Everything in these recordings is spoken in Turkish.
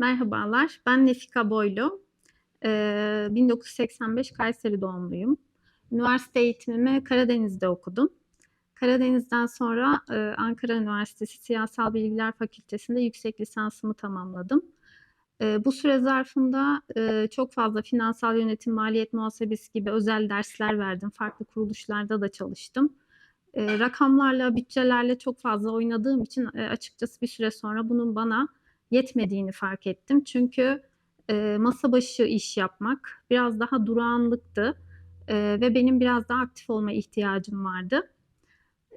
Merhabalar, ben Nefika Boylu. Ee, 1985 Kayseri doğumluyum. Üniversite eğitimimi Karadeniz'de okudum. Karadeniz'den sonra e, Ankara Üniversitesi Siyasal Bilgiler Fakültesi'nde yüksek lisansımı tamamladım. E, bu süre zarfında e, çok fazla finansal yönetim, maliyet muhasebesi gibi özel dersler verdim. Farklı kuruluşlarda da çalıştım. E, rakamlarla, bütçelerle çok fazla oynadığım için e, açıkçası bir süre sonra bunun bana yetmediğini fark ettim. Çünkü e, masa başı iş yapmak biraz daha durağanlıktı e, ve benim biraz daha aktif olma ihtiyacım vardı.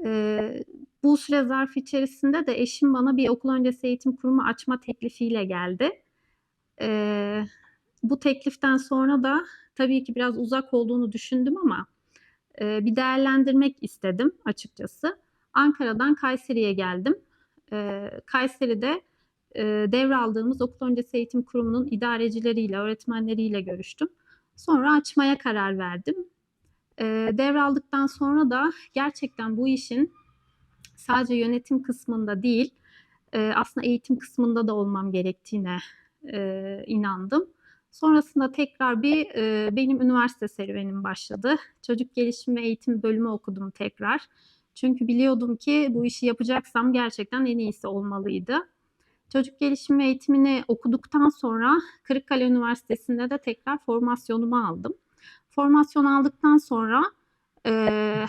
E, bu süre zarfı içerisinde de eşim bana bir okul öncesi eğitim kurumu açma teklifiyle geldi. E, bu tekliften sonra da tabii ki biraz uzak olduğunu düşündüm ama e, bir değerlendirmek istedim açıkçası. Ankara'dan Kayseri'ye geldim. E, Kayseri'de devraldığımız okul öncesi eğitim kurumunun idarecileriyle, öğretmenleriyle görüştüm. Sonra açmaya karar verdim. E, devraldıktan sonra da gerçekten bu işin sadece yönetim kısmında değil, e, aslında eğitim kısmında da olmam gerektiğine e, inandım. Sonrasında tekrar bir e, benim üniversite serüvenim başladı. Çocuk gelişim ve eğitim bölümü okudum tekrar. Çünkü biliyordum ki bu işi yapacaksam gerçekten en iyisi olmalıydı. Çocuk gelişimi eğitimini okuduktan sonra Kırıkkale Üniversitesi'nde de tekrar formasyonumu aldım. Formasyon aldıktan sonra e,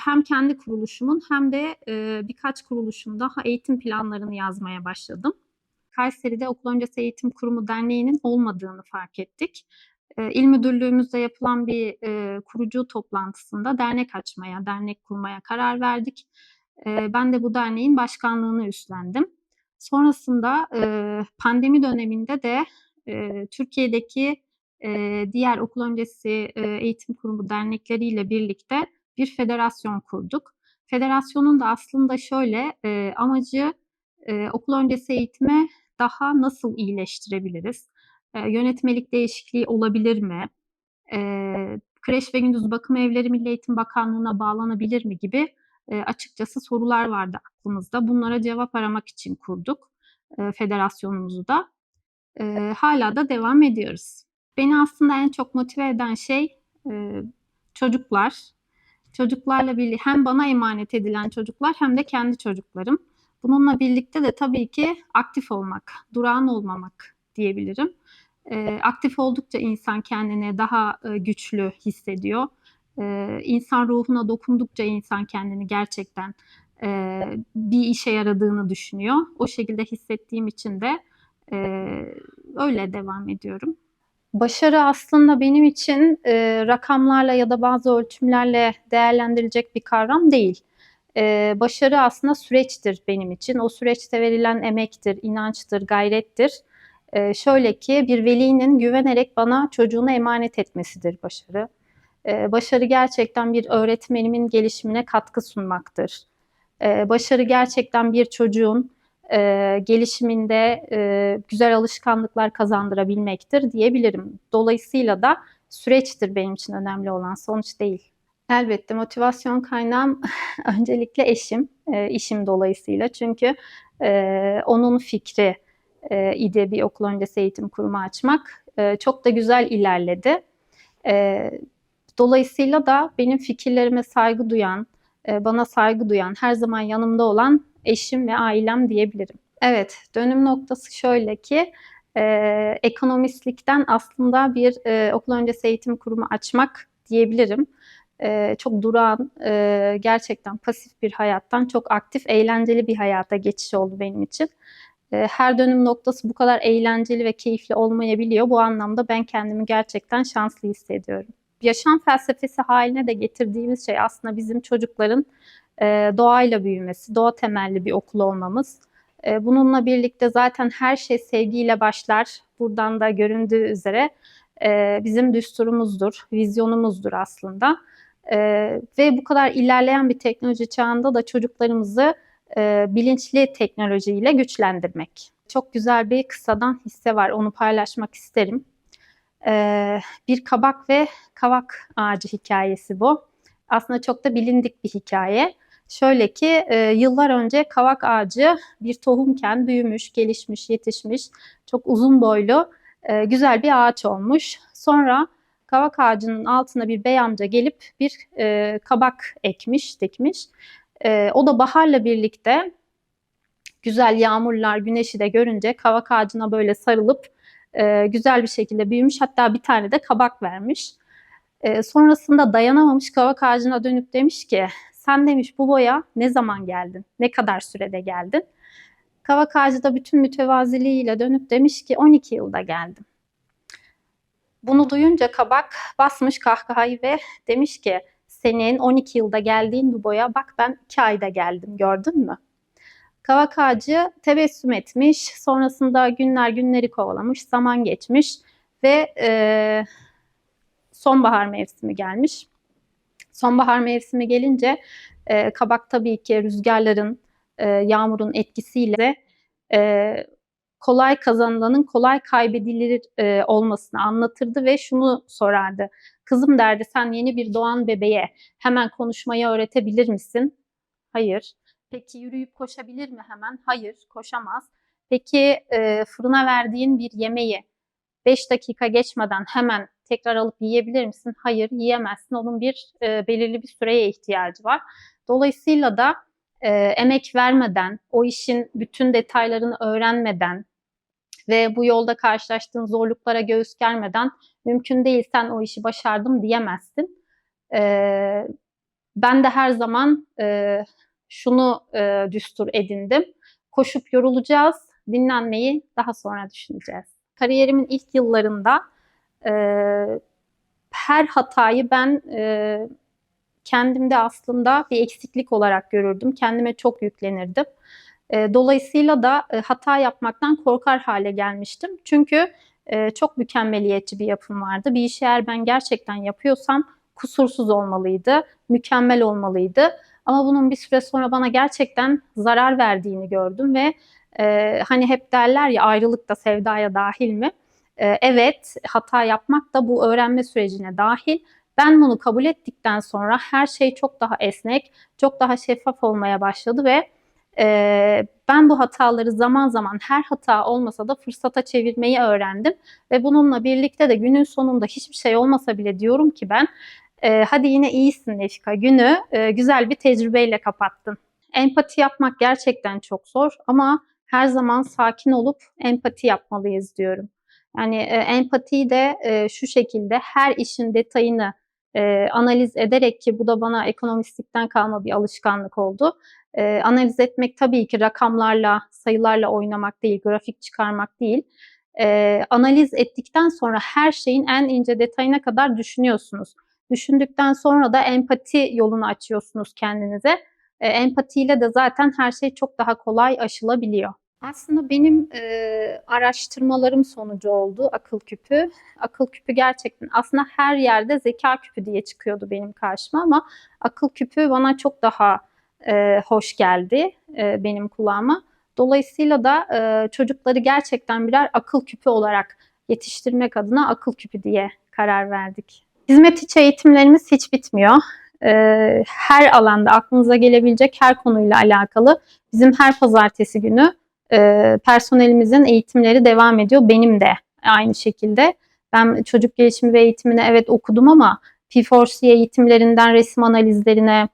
hem kendi kuruluşumun hem de e, birkaç kuruluşun daha eğitim planlarını yazmaya başladım. Kayseri'de Okul Öncesi Eğitim Kurumu Derneği'nin olmadığını fark ettik. E, İl müdürlüğümüzde yapılan bir e, kurucu toplantısında dernek açmaya, dernek kurmaya karar verdik. E, ben de bu derneğin başkanlığını üstlendim. Sonrasında e, pandemi döneminde de e, Türkiye'deki e, diğer okul öncesi e, eğitim kurumu dernekleriyle birlikte bir federasyon kurduk. Federasyonun da aslında şöyle e, amacı e, okul öncesi eğitime daha nasıl iyileştirebiliriz? E, yönetmelik değişikliği olabilir mi? E, kreş ve gündüz bakım evleri Milli Eğitim Bakanlığı'na bağlanabilir mi gibi e, açıkçası sorular vardı aklımızda. Bunlara cevap aramak için kurduk e, federasyonumuzu da. E, hala da devam ediyoruz. Beni aslında en çok motive eden şey e, çocuklar. Çocuklarla birlikte hem bana emanet edilen çocuklar hem de kendi çocuklarım. Bununla birlikte de tabii ki aktif olmak, durağan olmamak diyebilirim. E, aktif oldukça insan kendini daha e, güçlü hissediyor e, insan ruhuna dokundukça insan kendini gerçekten e, bir işe yaradığını düşünüyor. O şekilde hissettiğim için de e, öyle devam ediyorum. Başarı aslında benim için e, rakamlarla ya da bazı ölçümlerle değerlendirilecek bir kavram değil. E, başarı aslında süreçtir benim için. O süreçte verilen emektir, inançtır, gayrettir. E, şöyle ki bir velinin güvenerek bana çocuğunu emanet etmesidir başarı. Ee, başarı gerçekten bir öğretmenimin gelişimine katkı sunmaktır. Ee, başarı gerçekten bir çocuğun e, gelişiminde e, güzel alışkanlıklar kazandırabilmektir diyebilirim. Dolayısıyla da süreçtir benim için önemli olan, sonuç değil. Elbette motivasyon kaynağım öncelikle eşim, e, işim dolayısıyla. Çünkü onun fikri idi bir okul öncesi eğitim kurumu açmak. çok da güzel ilerledi. Dolayısıyla da benim fikirlerime saygı duyan, e, bana saygı duyan, her zaman yanımda olan eşim ve ailem diyebilirim. Evet, dönüm noktası şöyle ki e, ekonomistlikten aslında bir e, okul öncesi eğitim kurumu açmak diyebilirim. E, çok durağan, e, gerçekten pasif bir hayattan çok aktif, eğlenceli bir hayata geçiş oldu benim için. E, her dönüm noktası bu kadar eğlenceli ve keyifli olmayabiliyor. Bu anlamda ben kendimi gerçekten şanslı hissediyorum yaşam felsefesi haline de getirdiğimiz şey aslında bizim çocukların e, doğayla büyümesi, doğa temelli bir okul olmamız. E, bununla birlikte zaten her şey sevgiyle başlar. Buradan da göründüğü üzere e, bizim düsturumuzdur, vizyonumuzdur aslında. E, ve bu kadar ilerleyen bir teknoloji çağında da çocuklarımızı e, bilinçli teknolojiyle güçlendirmek. Çok güzel bir kısadan hisse var, onu paylaşmak isterim. Ee, bir kabak ve kavak ağacı hikayesi bu. Aslında çok da bilindik bir hikaye. Şöyle ki e, yıllar önce kavak ağacı bir tohumken büyümüş, gelişmiş, yetişmiş, çok uzun boylu e, güzel bir ağaç olmuş. Sonra kavak ağacının altına bir bey amca gelip bir e, kabak ekmiş, dikmiş. E, o da baharla birlikte güzel yağmurlar, güneşi de görünce kavak ağacına böyle sarılıp e, güzel bir şekilde büyümüş. Hatta bir tane de kabak vermiş. E, sonrasında dayanamamış kavak ağacına dönüp demiş ki sen demiş bu boya ne zaman geldin? Ne kadar sürede geldin? Kavak ağacı da bütün mütevaziliğiyle dönüp demiş ki 12 yılda geldim. Bunu duyunca kabak basmış kahkahayı ve demiş ki senin 12 yılda geldiğin bu boya bak ben 2 ayda geldim gördün mü? Kavak ağacı tebessüm etmiş. Sonrasında günler günleri kovalamış. Zaman geçmiş ve e, sonbahar mevsimi gelmiş. Sonbahar mevsimi gelince e, kabak tabii ki rüzgarların, e, yağmurun etkisiyle e, kolay kazanılanın kolay kaybedilir e, olmasını anlatırdı ve şunu sorardı. Kızım derdi sen yeni bir doğan bebeğe hemen konuşmayı öğretebilir misin? Hayır. Peki yürüyüp koşabilir mi hemen? Hayır, koşamaz. Peki e, fırına verdiğin bir yemeği 5 dakika geçmeden hemen tekrar alıp yiyebilir misin? Hayır, yiyemezsin. Onun bir e, belirli bir süreye ihtiyacı var. Dolayısıyla da e, emek vermeden, o işin bütün detaylarını öğrenmeden ve bu yolda karşılaştığın zorluklara göğüs germeden mümkün değil sen o işi başardım diyemezsin. E, ben de her zaman e, şunu e, düstur edindim. Koşup yorulacağız, dinlenmeyi daha sonra düşüneceğiz. Kariyerimin ilk yıllarında e, her hatayı ben e, kendimde aslında bir eksiklik olarak görürdüm. Kendime çok yüklenirdim. E, dolayısıyla da e, hata yapmaktan korkar hale gelmiştim. Çünkü e, çok mükemmeliyetçi bir yapım vardı. Bir işi eğer ben gerçekten yapıyorsam kusursuz olmalıydı, mükemmel olmalıydı. Ama bunun bir süre sonra bana gerçekten zarar verdiğini gördüm ve e, hani hep derler ya ayrılık da sevdaya dahil mi? E, evet hata yapmak da bu öğrenme sürecine dahil. Ben bunu kabul ettikten sonra her şey çok daha esnek, çok daha şeffaf olmaya başladı ve e, ben bu hataları zaman zaman her hata olmasa da fırsata çevirmeyi öğrendim. Ve bununla birlikte de günün sonunda hiçbir şey olmasa bile diyorum ki ben e, hadi yine iyisin Nefika günü e, güzel bir tecrübeyle kapattın. Empati yapmak gerçekten çok zor ama her zaman sakin olup empati yapmalıyız diyorum. Yani e, empatiyi de e, şu şekilde her işin detayını e, analiz ederek ki bu da bana ekonomistlikten kalma bir alışkanlık oldu. E, analiz etmek tabii ki rakamlarla, sayılarla oynamak değil, grafik çıkarmak değil. E, analiz ettikten sonra her şeyin en ince detayına kadar düşünüyorsunuz. Düşündükten sonra da empati yolunu açıyorsunuz kendinize. E, empatiyle de zaten her şey çok daha kolay aşılabiliyor. Aslında benim e, araştırmalarım sonucu oldu akıl küpü. Akıl küpü gerçekten aslında her yerde zeka küpü diye çıkıyordu benim karşıma ama akıl küpü bana çok daha e, hoş geldi e, benim kulağıma. Dolayısıyla da e, çocukları gerçekten birer akıl küpü olarak yetiştirmek adına akıl küpü diye karar verdik. Hizmet içi eğitimlerimiz hiç bitmiyor. Ee, her alanda aklınıza gelebilecek her konuyla alakalı bizim her pazartesi günü e, personelimizin eğitimleri devam ediyor. Benim de aynı şekilde. Ben çocuk gelişimi ve eğitimini evet okudum ama P4C eğitimlerinden resim analizlerine,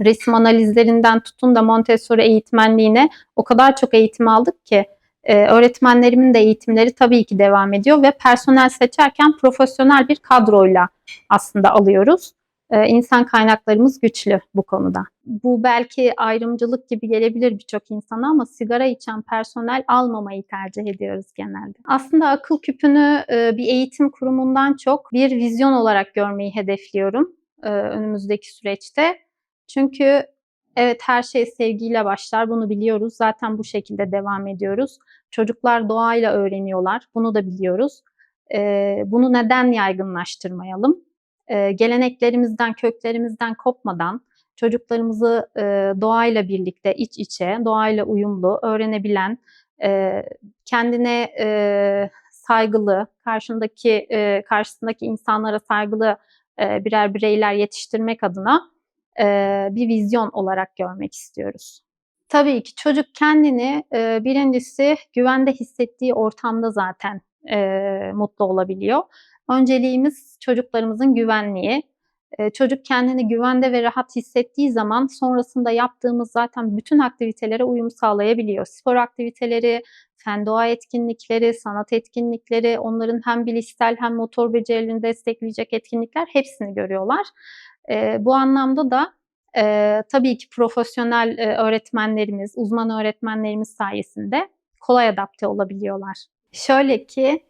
resim analizlerinden tutun da Montessori eğitmenliğine o kadar çok eğitim aldık ki ee, öğretmenlerimin de eğitimleri tabii ki devam ediyor ve personel seçerken profesyonel bir kadroyla aslında alıyoruz. Ee, insan kaynaklarımız güçlü bu konuda. Bu belki ayrımcılık gibi gelebilir birçok insana ama sigara içen personel almamayı tercih ediyoruz genelde. Aslında akıl küpünü e, bir eğitim kurumundan çok bir vizyon olarak görmeyi hedefliyorum e, önümüzdeki süreçte. Çünkü evet her şey sevgiyle başlar bunu biliyoruz. Zaten bu şekilde devam ediyoruz. Çocuklar doğayla öğreniyorlar. Bunu da biliyoruz. E, bunu neden yaygınlaştırmayalım? E, geleneklerimizden, köklerimizden kopmadan çocuklarımızı e, doğayla birlikte iç içe, doğayla uyumlu, öğrenebilen, e, kendine e, saygılı, karşındaki e, karşısındaki insanlara saygılı e, birer bireyler yetiştirmek adına e, bir vizyon olarak görmek istiyoruz. Tabii ki çocuk kendini e, birincisi güvende hissettiği ortamda zaten e, mutlu olabiliyor. Önceliğimiz çocuklarımızın güvenliği. E, çocuk kendini güvende ve rahat hissettiği zaman sonrasında yaptığımız zaten bütün aktivitelere uyum sağlayabiliyor. Spor aktiviteleri, fen doğa etkinlikleri, sanat etkinlikleri, onların hem bilişsel hem motor becerilerini destekleyecek etkinlikler hepsini görüyorlar. E, bu anlamda da e, tabii ki profesyonel e, öğretmenlerimiz, uzman öğretmenlerimiz sayesinde kolay adapte olabiliyorlar. Şöyle ki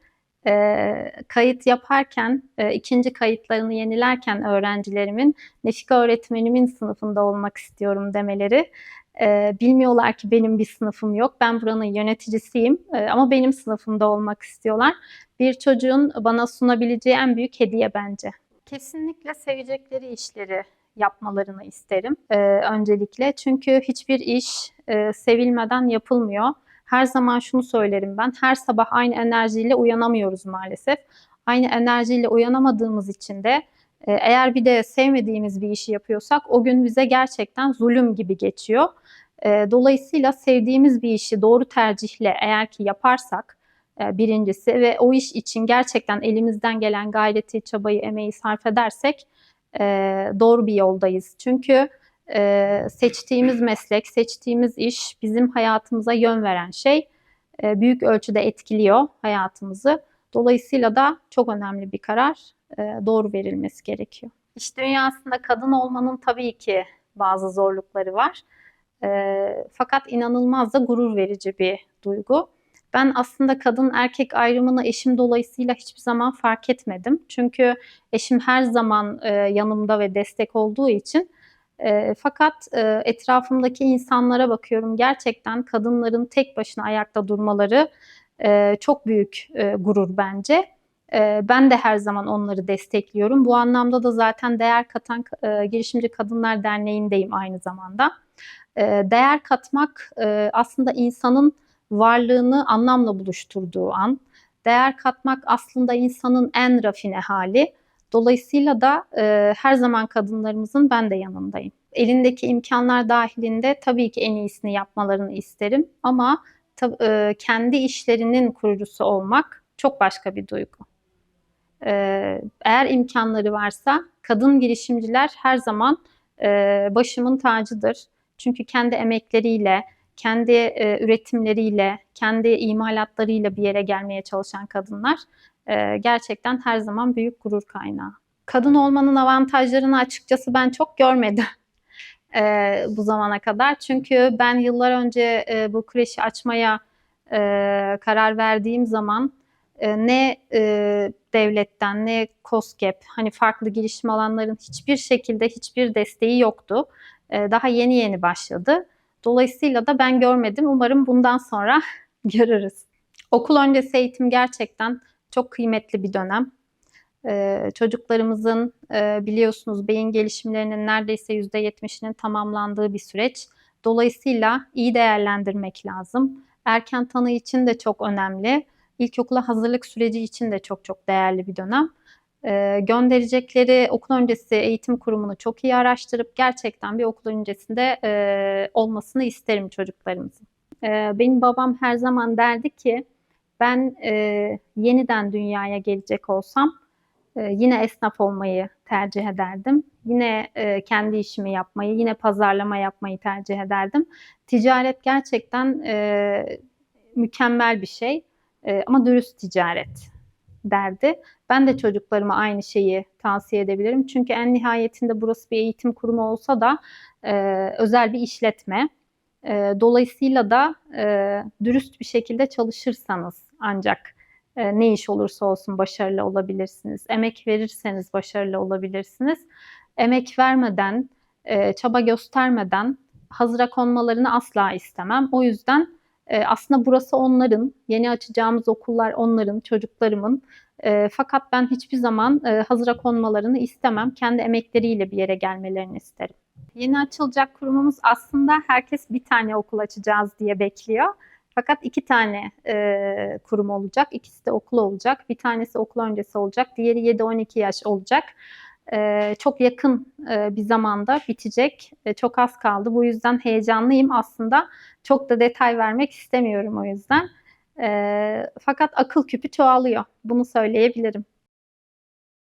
e, kayıt yaparken, e, ikinci kayıtlarını yenilerken öğrencilerimin Nefika öğretmenimin sınıfında olmak istiyorum demeleri. E, bilmiyorlar ki benim bir sınıfım yok. Ben buranın yöneticisiyim e, ama benim sınıfımda olmak istiyorlar. Bir çocuğun bana sunabileceği en büyük hediye bence. Kesinlikle sevecekleri işleri yapmalarını isterim e, öncelikle. Çünkü hiçbir iş e, sevilmeden yapılmıyor. Her zaman şunu söylerim ben, her sabah aynı enerjiyle uyanamıyoruz maalesef. Aynı enerjiyle uyanamadığımız için de e, eğer bir de sevmediğimiz bir işi yapıyorsak o gün bize gerçekten zulüm gibi geçiyor. E, dolayısıyla sevdiğimiz bir işi doğru tercihle eğer ki yaparsak birincisi ve o iş için gerçekten elimizden gelen gayreti, çabayı, emeği sarf edersek e, doğru bir yoldayız. Çünkü e, seçtiğimiz meslek, seçtiğimiz iş bizim hayatımıza yön veren şey. E, büyük ölçüde etkiliyor hayatımızı. Dolayısıyla da çok önemli bir karar. E, doğru verilmesi gerekiyor. İş dünyasında kadın olmanın tabii ki bazı zorlukları var. E, fakat inanılmaz da gurur verici bir duygu. Ben aslında kadın erkek ayrımını eşim dolayısıyla hiçbir zaman fark etmedim. Çünkü eşim her zaman e, yanımda ve destek olduğu için. E, fakat e, etrafımdaki insanlara bakıyorum gerçekten kadınların tek başına ayakta durmaları e, çok büyük e, gurur bence. E, ben de her zaman onları destekliyorum. Bu anlamda da zaten Değer Katan e, Girişimci Kadınlar Derneği'ndeyim aynı zamanda. E, değer katmak e, aslında insanın varlığını anlamla buluşturduğu an. Değer katmak aslında insanın en rafine hali. Dolayısıyla da e, her zaman kadınlarımızın ben de yanındayım. Elindeki imkanlar dahilinde tabii ki en iyisini yapmalarını isterim ama e, kendi işlerinin kurucusu olmak çok başka bir duygu. E, eğer imkanları varsa kadın girişimciler her zaman e, başımın tacıdır. Çünkü kendi emekleriyle, kendi e, üretimleriyle, kendi imalatlarıyla bir yere gelmeye çalışan kadınlar e, gerçekten her zaman büyük gurur kaynağı. Kadın olmanın avantajlarını açıkçası ben çok görmedim e, bu zamana kadar. Çünkü ben yıllar önce e, bu kreşi açmaya e, karar verdiğim zaman e, ne e, devletten ne COSGAP hani farklı girişim alanların hiçbir şekilde hiçbir desteği yoktu. E, daha yeni yeni başladı. Dolayısıyla da ben görmedim. Umarım bundan sonra görürüz. Okul öncesi eğitim gerçekten çok kıymetli bir dönem. Ee, çocuklarımızın e, biliyorsunuz beyin gelişimlerinin neredeyse %70'inin tamamlandığı bir süreç. Dolayısıyla iyi değerlendirmek lazım. Erken tanı için de çok önemli. İlkokula hazırlık süreci için de çok çok değerli bir dönem. Ee, gönderecekleri okul öncesi eğitim kurumunu çok iyi araştırıp gerçekten bir okul öncesinde e, olmasını isterim çocuklarımızın. Ee, benim babam her zaman derdi ki ben e, yeniden dünyaya gelecek olsam e, yine esnaf olmayı tercih ederdim. Yine e, kendi işimi yapmayı, yine pazarlama yapmayı tercih ederdim. Ticaret gerçekten e, mükemmel bir şey e, ama dürüst ticaret derdi. Ben de çocuklarıma aynı şeyi tavsiye edebilirim. Çünkü en nihayetinde burası bir eğitim kurumu olsa da e, özel bir işletme. E, dolayısıyla da e, dürüst bir şekilde çalışırsanız ancak e, ne iş olursa olsun başarılı olabilirsiniz. Emek verirseniz başarılı olabilirsiniz. Emek vermeden, e, çaba göstermeden hazıra konmalarını asla istemem. O yüzden e, aslında burası onların, yeni açacağımız okullar onların, çocuklarımın. E, fakat ben hiçbir zaman e, hazıra konmalarını istemem. Kendi emekleriyle bir yere gelmelerini isterim. Yeni açılacak kurumumuz aslında herkes bir tane okul açacağız diye bekliyor. Fakat iki tane e, kurum olacak. İkisi de okul olacak. Bir tanesi okul öncesi olacak. Diğeri 7-12 yaş olacak. E, çok yakın e, bir zamanda bitecek. E, çok az kaldı. Bu yüzden heyecanlıyım aslında. Çok da detay vermek istemiyorum o yüzden. E, fakat akıl küpü çoğalıyor. Bunu söyleyebilirim.